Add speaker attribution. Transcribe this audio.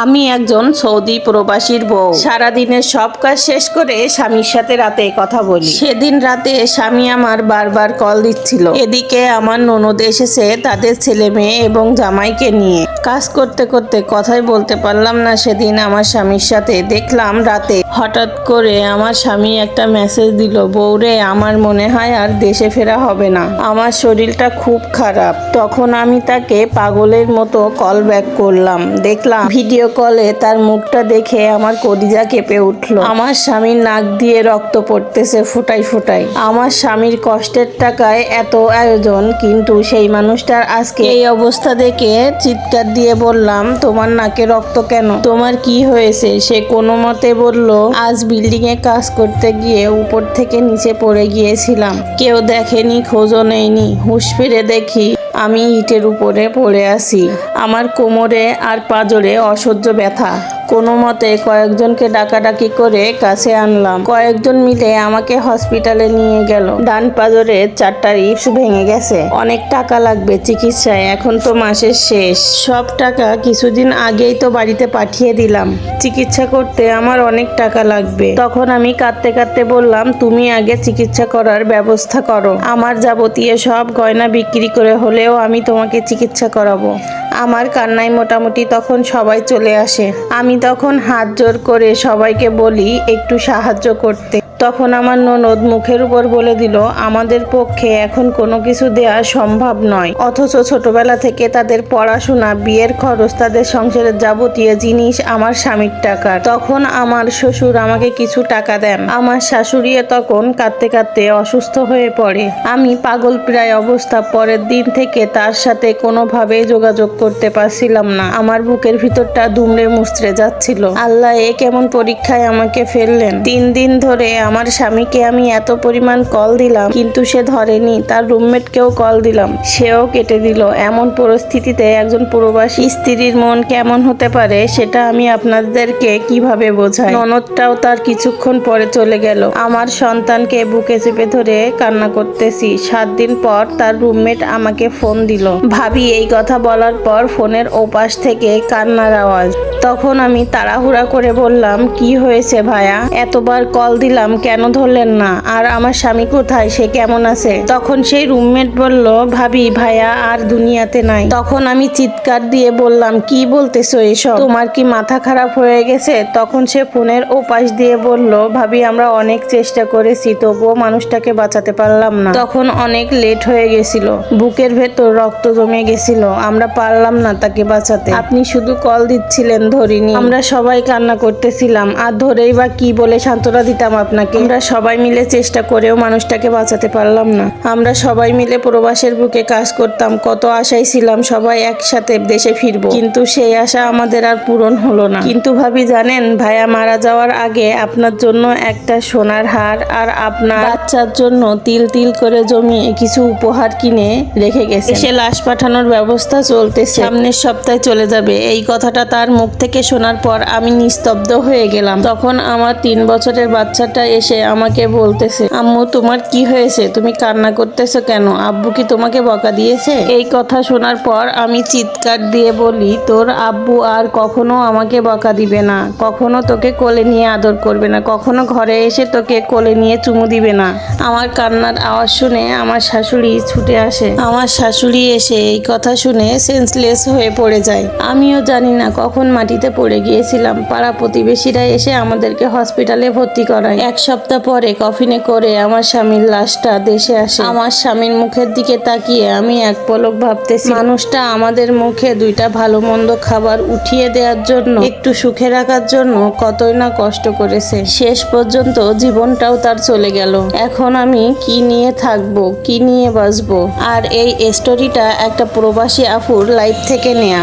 Speaker 1: আমি একজন সৌদি প্রবাসীর বউ। সারাদিনের সব কাজ শেষ করে স্বামীর সাথে রাতে কথা বলি। সেদিন রাতে স্বামী আমার বারবার কল দিচ্ছিল। এদিকে আমার ননদ এসেছে তাদের ছেলে মেয়ে এবং জামাইকে নিয়ে। কাজ করতে করতে কথাই বলতে পারলাম না সেদিন আমার স্বামীর সাথে। দেখলাম রাতে হঠাৎ করে আমার স্বামী একটা মেসেজ দিল বউরে আমার মনে হয় আর দেশে ফেরা হবে না। আমার শরীরটা খুব খারাপ। তখন আমি তাকে পাগলের মতো কল ব্যাক করলাম। দেখলাম ভিডিও কলে তার মুখটা দেখে আমার কলিজা কেঁপে উঠল। আমার স্বামীর নাক দিয়ে রক্ত পড়তেছে ফোটাই ফোটাই। আমার স্বামীর কষ্টের টাকায় এত আয়োজন, কিন্তু সেই মানুষটার আজকে এই অবস্থা দেখে চিৎকার দিয়ে বললাম, তোমার নাকে রক্ত কেন? তোমার কি হয়েছে? সে কোনো মতে বলল, আজ বিল্ডিং এ কাজ করতে গিয়ে উপর থেকে নিচে পড়ে গিয়েছিলাম। কেউ দেখেনি, খোঁজও নেয়নি। হুঁশ ফিরে দেখি আমি ইটের উপরে পড়ে আসি আমার কোমরে আর পাজরে অসহ্য ব্যথা। কোনো মতে কয়েকজনকে ডাকাডাকি করে কাছে আনলাম। কয়েকজন মিলে আমাকে হসপিটালে নিয়ে গেল। ডান পাজরে চারটা রিপস ভেঙে গেছে। অনেক টাকা লাগবে চিকিৎসায়, এখন তো মাসের শেষ। সব টাকা কিছুদিন আগেই তো বাড়িতে পাঠিয়ে দিলাম। চিকিৎসা করতে আমার অনেক টাকা লাগবে। তখন আমি কাঁদতে কাঁদতে বললাম, তুমি আগে চিকিৎসা করার ব্যবস্থা করো। আমার যাবতীয় সব গয়না বিক্রি করে হলেও আমি তোমাকে চিকিৎসা করাবো। আমার কান্নায় মোটামুটি তখন সবাই চলে আসে। আমি তখন হাত জোর করে সবাইকে বলি, একটু সাহায্য করতে। তখন আমার ননদ মুখের উপর বলে দিল, আমাদের পক্ষে এখন কোনো কিছু দেয়া সম্ভব নয়। অথচ ছোটবেলা থেকে তাদের পড়াশোনা, বিয়ের খরচ, তাদের সংসারের যাবতীয় জিনিস আমার স্বামীর টাকা তখন আমার শ্বশুর আমাকে কিছু টাকা দেন। আমার শাশুড়িও তখন কাঁদতে কাঁদতে অসুস্থ হয়ে পড়ে। আমি পাগল প্রায় অবস্থা পরের দিন থেকে তার সাথে কোনোভাবে যোগাযোগ করতে পারছিলাম না। আমার বুকের ভিতরটা দুমড়ে মুচড়ে যাচ্ছিল। আল্লাহ এ কেমন পরীক্ষায় আমাকে ফেললেন। তিন দিন ধরে আমার স্বামীকে আমি এত পরিমাণ কল দিলাম, কিন্তু সে ধরেনি। তার রুমমেটকেও কল দিলাম। সেও কেটে দিল। এমন পরিস্থিতিতে একজন প্রবাসী স্ত্রীর মন কেমন হতে পারে, সেটা আমি আপনাদেরকে কীভাবে বোঝাই? ননদটাও তার কিছুক্ষণ পরে চলে গেল। আমার সন্তানকে বুকে চেপে ধরে কান্না করতেছি। সাত দিন পর তার রুমমেট আমাকে ফোন দিল। ভাবি, এই কথা বলার পর ফোনের ওপাশ থেকে কান্নার আওয়াজ। তখন আমি তাড়াহুড়া করে বললাম, কি হয়েছে ভাইয়া এতবার কল দিলাম কেন ধরলেন না? আর আমার স্বামী কোথায়? সে কেমন আছে? তখন সেই রুমমেট বলল, ভাবি, ভাইয়া আর দুনিয়াতে নাই। তখন আমি চিৎকার দিয়ে বললাম, কি বলতেছো এসব? তোমার কি মাথা খারাপ হয়ে গেছে? তখন সে ফোনের ওপাশ দিয়ে বলল, ভাবি, আমরা অনেক চেষ্টা করেছি, তবুও মানুষটাকে বাঁচাতে পারলাম না। তখন অনেক লেট হয়ে গেছিল। বুকের ভেতর রক্ত জমে গেছিল। আমরা পারলাম না তাকে বাঁচাতে। আপনি শুধু কল দিচ্ছিলেন ধরিনি। আমরা সবাই কান্না করতেছিলাম। আর ধরেই বা কি বলে সান্ত্বনা দিতাম আপনাকে? আমরা সবাই মিলে চেষ্টা করেও মানুষটাকে বাঁচাতে পারলাম না। আমরা সবাই মিলে প্রবাসের বুকে কাজ করতাম, কত আশায় ছিলাম সবাই একসাথে দেশে ফিরবো। কিন্তু সেই আশা আমাদের আর পূরণ হলো না। কিন্তু ভাবি, জানেন, ভাইয়া মারা যাওয়ার আগে আপনার জন্য একটা সোনার হার আর আপনার বাচ্চার জন্য তিল তিল করে জমিয়ে কিছু উপহার কিনে রেখে গেছে সে লাশ পাঠানোর ব্যবস্থা চলতেছে। সামনের সপ্তাহে চলে যাবে। এই কথাটা তার মুখ থেকে শোনার পর আমি নিস্তব্ধ হয়ে গেলাম। তখন আমার তিন বছরের বাচ্চাটা এসে আমাকে বলতেছে, আম্মু, তোমার কি হয়েছে? তুমি কান্না করতেছো কেন? আব্বু কি তোমাকে বকা দিয়েছে? এই কথা শোনার পর আমি চিৎকার দিয়ে বলি, তোর আব্বু আর কখনো আমাকে বকা দিবে না। কখনো তোকে কোলে নিয়ে আদর করবে না। কখনো ঘরে এসে তোকে কোলে নিয়ে চুমু দিবে না। আমার কান্নার আওয়াজ শুনে আমার শাশুড়ি ছুটে আসে। আমার শাশুড়ি এসে এই কথা শুনে সেন্সলেস হয়ে পড়ে যায়। আমিও জানি না কখন মাটিতে পড়ে গিয়েছিলাম। পাড়া প্রতিবেশীরা এসে আমাদেরকে হসপিটালে ভর্তি করায়। এক সপ্তাহ পরে কফিনে করে আমার স্বামীর লাশটা দেশে আসে। আমার স্বামীর মুখের দিকে তাকিয়ে আমি এক পলক ভাবতেছি, মানুষটা আমাদের মুখে দুইটা ভালো মন্দ খাবার উঠিয়ে দেওয়ার জন্য, একটু সুখে রাখার জন্য কতই না কষ্ট করেছে। শেষ পর্যন্ত জীবনটাও তার চলে গেল। এখন আমি কি নিয়ে থাকব, কি নিয়ে বাঁচবো? আর এই স্টোরিটা একটা প্রবাসী আফুর লাইফ থেকে নেয়া।